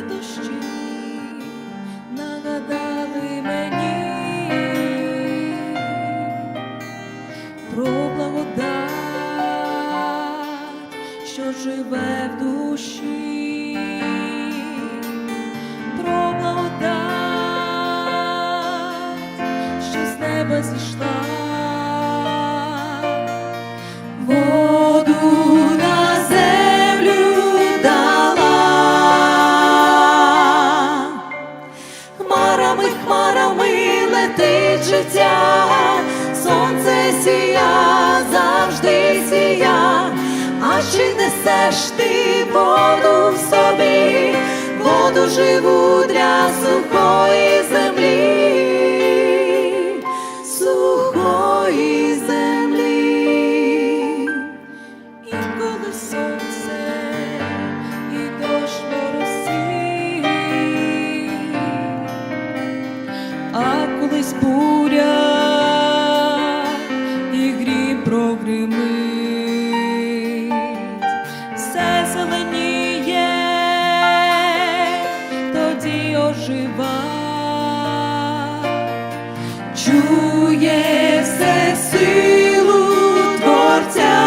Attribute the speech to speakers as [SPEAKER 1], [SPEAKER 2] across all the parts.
[SPEAKER 1] дощі нагадали мені про благодать, що живе в душі, про що з неба зійшла. Життя, сонце сія, завжди сія, а чи несеш ти воду в собі, воду живу для сухої землі, сухої землі. І коли сонце прогримить, все зеленіє, тоді ожива, чує все силу Творця.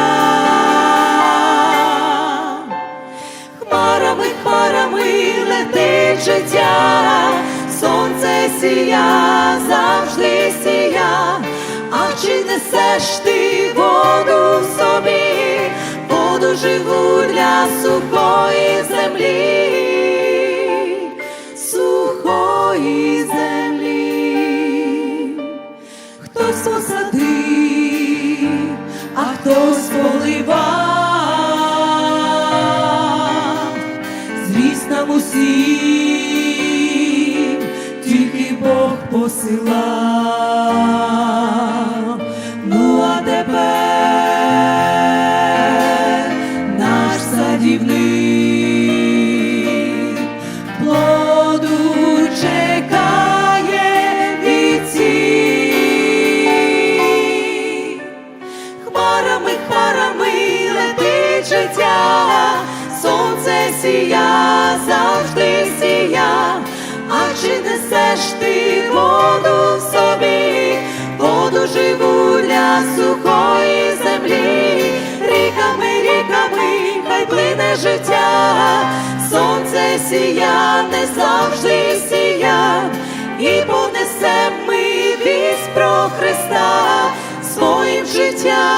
[SPEAKER 1] Хмарами, хмарами летить життя, сонце сія, завжди сія, чи несеш ти воду для сухої землі, сухої землі, хтось посадив, а хтось поливав, зріс нам усім, тільки Бог посилав. Сія, завжди сія, а чи несеш ти воду в собі, воду живу для сухої землі, ріками, ріками, хай плине життя, сонце сія, не завжди сія, і понесем ми вість про Христа. Своїм життям.